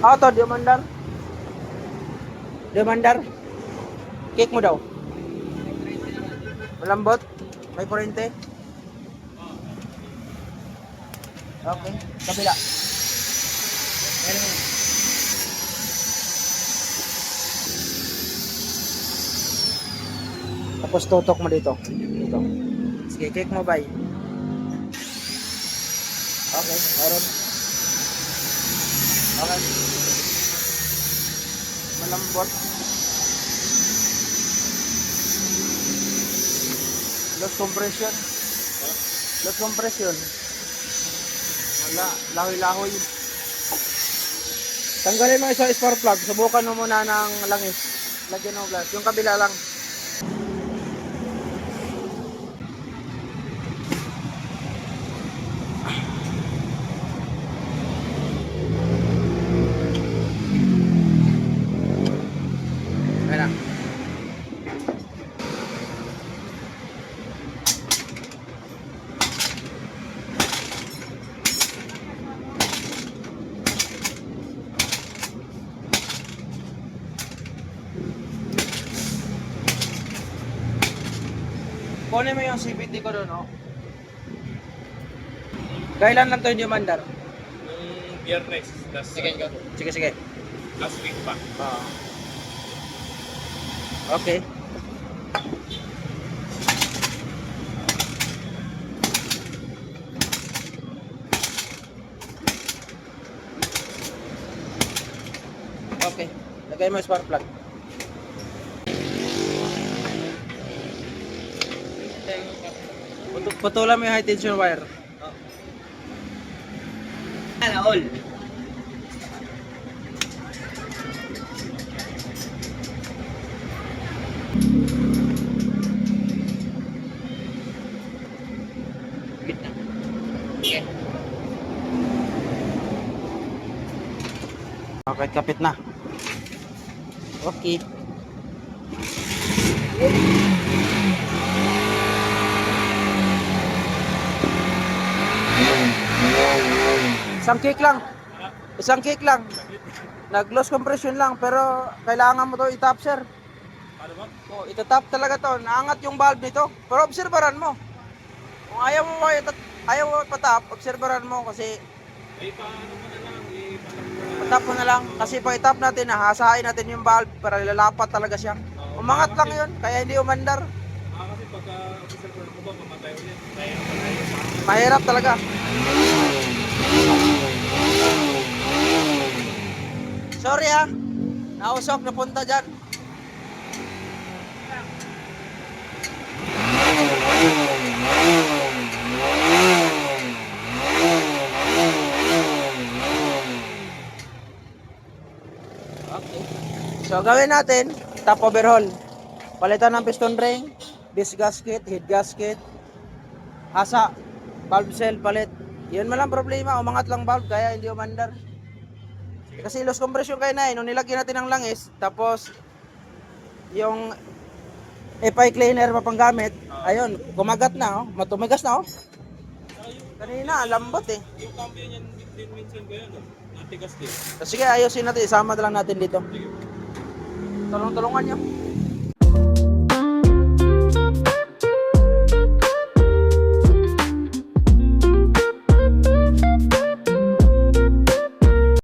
Ah, to, di mandar. Di mandar. Cake mo daw. Malambot. May kurente. Okay. Kabila. Tapos tutok mo dito. Dito. Sige, cake mo, bay. Okay, meron. Okay. Malambot. Loss compression. Loss compression. Wala. Lahoy-lahoy. Tanggalin mo isa spark plug. Subukan mo muna ng langis. Lagyan mo glass. Yung kabila lang. Ayan na. Kunin mo yung CVT ko doon, oh. Kailan lang to yung mandar? Nung biyernes, last, Sige, go. Sige, sige. last week pa. Oo. Okay. Okay. Lagay mo yung spark plug. Putulan mo yung high tension wire. Ala, all. Okay, kapit na. Okay. Isang cake lang. Isang cake lang. Nag-loss compression lang pero kailangan mo to i-top sir. Oh, itatap talaga to. Naangat yung valve nito. Pero obserbaran mo. Kung ayaw mo itat- ayaw mo patap, obserbaran mo kasi patap mo na lang kasi pag itap natin, hahasain natin yung valve para lalapat talaga siya. Umangat lang yun, kaya hindi umandar. Ah, kasi pagka officer ko ba, mamatay ulit. Mahirap talaga. Sorry ha. Nausok, napunta dyan. Okay. So gawin natin, top overhaul. Palitan ng piston ring, disc gasket, head gasket, hasa, valve cell palit. Yun man lang problema, umangat lang valve kaya hindi umandar. Kasi loss compression kayo na eh, nung nilagyan natin ng langis, tapos yung FI cleaner mapanggamit, ayun, kumagat na oh, matumigas na oh. Kanina, lambot eh. Yung cambio niyan din minsan ko yan, no? Natigas din. Sige, ayusin natin, isama na lang natin dito. Tulong-tulungan nyo.